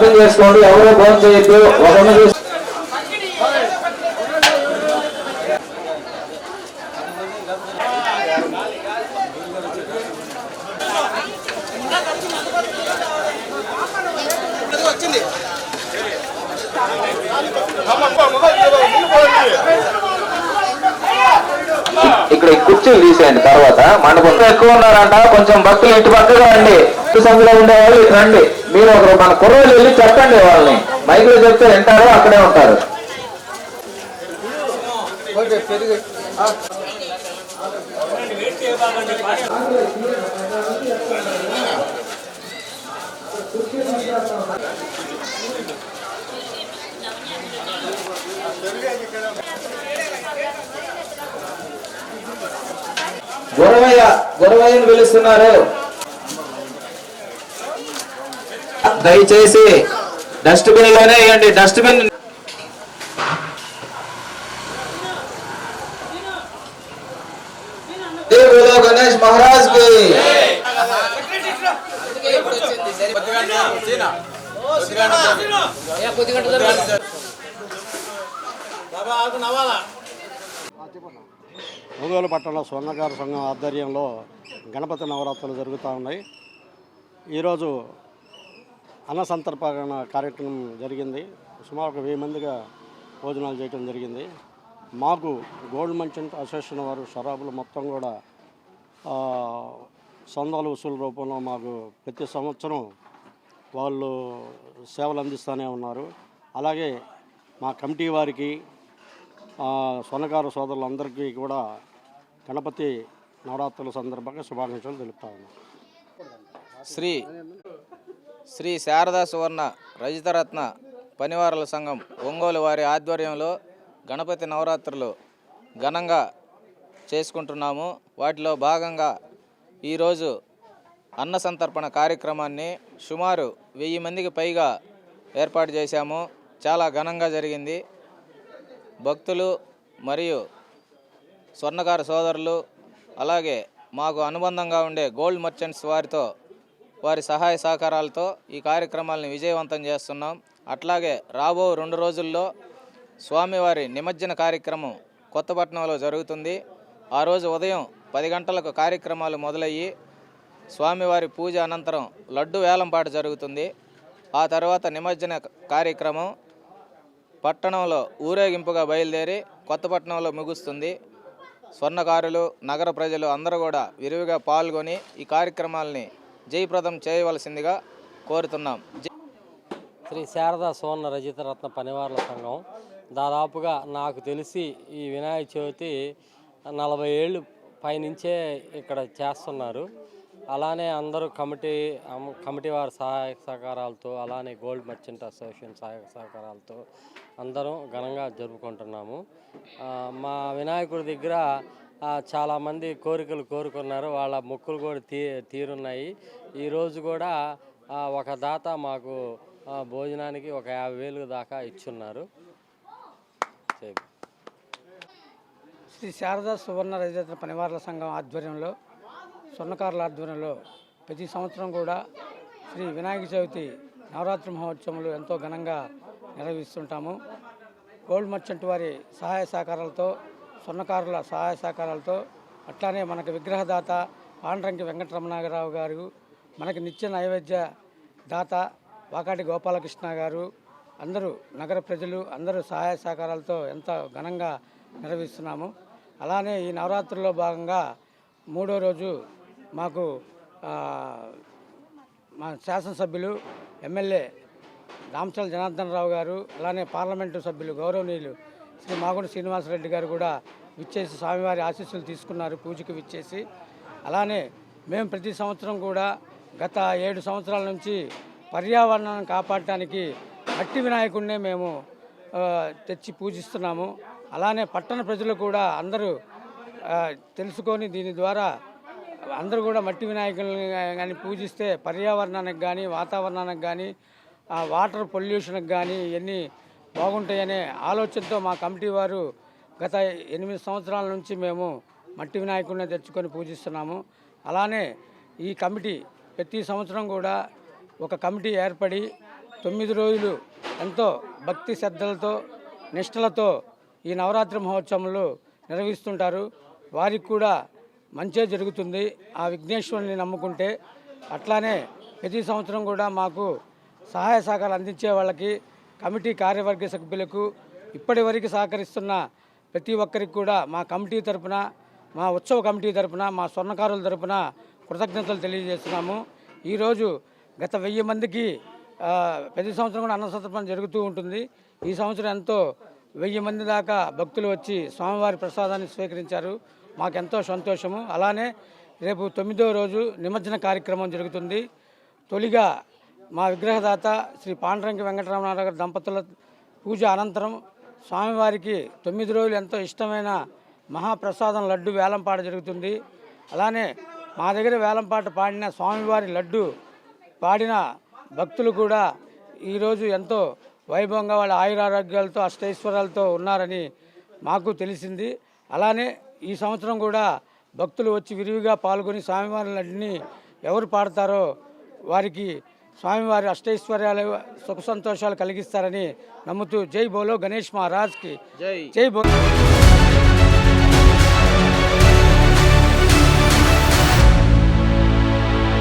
అర్థం చేసుకోండి ఎవరో ఫోన్ చేయొద్దు ఒకరిని చూసి ఇక్కడ కుర్చీలు తీసేయండి తర్వాత మండపం ఎక్కువ ఉన్నారంట కొంచెం భక్తులు ఇటు పక్కగా అండి ఇటు సందులో ఉండేవాళ్ళు ఇటు రండి. మీరు ఒకరు మన కుర్రోళ్ళు వెళ్ళి చెప్పండి వాళ్ళని. మైక్లో చెప్తే వింటారు అక్కడే ఉంటారు. గురవయ్య గురవయ్యను పిలుస్తున్నారు. దయచేసి డస్ట్బిన్లోనే వేయండి. డస్ట్బిన్ గణేష్ మహారాజ్కి ఒంగోలు పట్టణ స్వర్ణకార సంఘం ఆధ్వర్యంలో గణపతి నవరాత్రులు జరుగుతూ ఉన్నాయి. ఈరోజు అన్న సంతర్పణ కార్యక్రమం జరిగింది. సుమారు ఒక వెయ్యి మందిగా భోజనాలు చేయడం జరిగింది. మాకు గోల్డ్ మర్చెంట్ అసోసియేషన్ వారు షరాబులు మొత్తం కూడా ఆ, సందాలు వసూలు రూపంలో మాకు ప్రతి సంవత్సరం వాళ్ళు సేవలు అందిస్తూనే ఉన్నారు. అలాగే మా కమిటీ వారికి స్వర్ణకార సోదరులందరికీ కూడా గణపతి నవరాత్రుల సందర్భంగా శుభాకాంక్షలు తెలుపుతా ఉన్నాం. శ్రీ శ్రీ శారదా సువర్ణ రజితరత్న పనివారుల సంఘం ఒంగోలు వారి ఆధ్వర్యంలో గణపతి నవరాత్రులు ఘనంగా చేసుకుంటున్నాము. వాటిలో భాగంగా ఈరోజు అన్న సంతర్పణ కార్యక్రమాన్ని సుమారు వెయ్యి మందికి పైగా ఏర్పాటు చేశాము. చాలా ఘనంగా జరిగింది. భక్తులు మరియు స్వర్ణకార సోదరులు అలాగే మాకు అనుబంధంగా ఉండే గోల్డ్ మర్చెంట్స్ వారితో వారి సహాయ సహకారాలతో ఈ కార్యక్రమాలను విజయవంతం చేస్తున్నాం. అట్లాగే రాబో రెండు రోజుల్లో స్వామివారి నిమజ్జన కార్యక్రమం కొత్తపట్నంలో జరుగుతుంది. ఆ రోజు ఉదయం పది గంటలకు కార్యక్రమాలు మొదలయ్యి స్వామివారి పూజ అనంతరం లడ్డు వేలంపాట జరుగుతుంది. ఆ తర్వాత నిమజ్జన కార్యక్రమం పట్టణంలో ఊరేగింపుగా బయలుదేరి కొత్తపట్నంలో ముగుస్తుంది. స్వర్ణకారులు నగర ప్రజలు అందరూ కూడా విరివిగా పాల్గొని ఈ కార్యక్రమాలని జయప్రదం చేయవలసిందిగా కోరుతున్నాం. శ్రీ శారదా సువర్ణ రజితరత్న పనివార్ల సంఘం దాదాపుగా నాకు తెలిసి ఈ వినాయక చవితి నలభై ఏళ్ళు పైనుంచే ఇక్కడ చేస్తున్నారు. అలానే అందరూ కమిటీ కమిటీ వారి సహాయ సహకారాలతో అలానే గోల్డ్ మర్చెంట్ అసోసియేషన్ సహాయ సహకారాలతో అందరం ఘనంగా జరుపుకుంటున్నాము. మా వినాయకుడి దగ్గర చాలామంది కోరికలు కోరుకున్నారు. వాళ్ళ మొక్కులు కూడా తీ తీరున్నాయి. ఈరోజు కూడా ఒక దాత మాకు భోజనానికి ఒక యాభై వేలు దాకా ఇచ్చున్నారు. సరే. శ్రీ శారదా సువర్ణ రజత పనివార్ల సంఘం ఆధ్వర్యంలో స్వర్ణకారుల ఆధ్వర్యంలో ప్రతి సంవత్సరం కూడా శ్రీ వినాయక చవితి నవరాత్రి మహోత్సవంలో ఎంతో ఘనంగా నిర్వహిస్తుంటాము. గోల్డ్ మర్చెంట్ వారి సహాయ సహకారాలతో స్వర్ణకారుల సహాయ సహకారాలతో అట్లానే మనకు విగ్రహదాత పాండ్రంకి వెంకటరమణారావు గారు మనకి నిత్య నైవేద్య దాత వాకాటి గోపాలకృష్ణ గారు అందరూ నగర ప్రజలు అందరూ సహాయ సహకారాలతో ఎంతో ఘనంగా నిర్వహిస్తున్నాము. అలానే ఈ నవరాత్రుల్లో భాగంగా మూడో రోజు మాకు మా శాసనసభ్యులు ఎమ్మెల్యే రామచల జనార్దన్ రావు గారు అలానే పార్లమెంటు సభ్యులు గౌరవనీయులు శ్రీ మాగుంట శ్రీనివాసరెడ్డి గారు కూడా విచ్చేసి స్వామివారి ఆశీస్సులు తీసుకున్నారు పూజకి విచ్చేసి. అలానే మేము ప్రతి సంవత్సరం కూడా గత ఏడు సంవత్సరాల నుంచి పర్యావరణాన్ని కాపాడటానికి మట్టి వినాయకుడినే మేము తెచ్చి పూజిస్తున్నాము. అలానే పట్టణ ప్రజలు కూడా అందరూ తెలుసుకొని దీని ద్వారా అందరూ కూడా మట్టి వినాయకులను కానీ పూజిస్తే పర్యావరణానికి కానీ వాతావరణానికి కానీ ఆ వాటర్ పొల్యూషన్కి కానీ ఇవన్నీ బాగుంటాయనే ఆలోచనతో మా కమిటీ వారు గత ఎనిమిది సంవత్సరాల నుంచి మేము మట్టి వినాయకుడిని తెచ్చుకొని పూజిస్తున్నాము. అలానే ఈ కమిటీ ప్రతి సంవత్సరం కూడా ఒక కమిటీ ఏర్పడి తొమ్మిది రోజులు ఎంతో భక్తి శ్రద్ధలతో నిష్ఠలతో ఈ నవరాత్రి మహోత్సవంలో నిర్వహిస్తుంటారు. వారికి కూడా మంచే జరుగుతుంది. ఆ విఘ్నేశ్వరుని నమ్ముకుంటే అట్లానే ప్రతి సంవత్సరం కూడా మాకు సహాయ సహకారాలు అందించే వాళ్ళకి కమిటీ కార్యవర్గ సభ్యులకు ఇప్పటి వరకు సహకరిస్తున్న ప్రతి ఒక్కరికి కూడా మా కమిటీ తరపున మా ఉత్సవ కమిటీ తరపున మా స్వర్ణకారుల తరపున కృతజ్ఞతలు తెలియజేస్తున్నాము. ఈరోజు గత వెయ్యి మందికి ప్రతి సంవత్సరం కూడా అన్నసంతర్పణ జరుగుతూ ఉంటుంది. ఈ సంవత్సరం ఎంతో వెయ్యి మంది దాకా భక్తులు వచ్చి స్వామివారి ప్రసాదాన్ని స్వీకరించారు. మాకెంతో సంతోషము. అలానే రేపు తొమ్మిదో రోజు నిమజ్జన కార్యక్రమం జరుగుతుంది. తొలిగా మా విగ్రహదాత శ్రీ పాండురంగి వెంకటరమణారావు గారి దంపతుల పూజ అనంతరం స్వామివారికి తొమ్మిది రోజులు ఎంతో ఇష్టమైన మహాప్రసాదం లడ్డు వేలంపాట జరుగుతుంది. అలానే మా దగ్గర వేలంపాట పాడిన స్వామివారి లడ్డు పాడిన భక్తులు కూడా ఈరోజు ఎంతో వైభవంగా వాళ్ళ ఆయురారోగ్యాలతో అష్టైశ్వర్యాలతో ఉన్నారని మాకు తెలిసింది. అలానే ఈ సంవత్సరం కూడా భక్తులు వచ్చి విరివిగా పాల్గొని స్వామివారి లడ్డుని ఎవరు పాడతారో వారికి స్వామివారి అష్టైశ్వర్యాలు సుఖ సంతోషాలు కలిగిస్తారని నమ్ముతూ జై బోలో గణేష్ మహారాజ్కి. జై. జై బోలో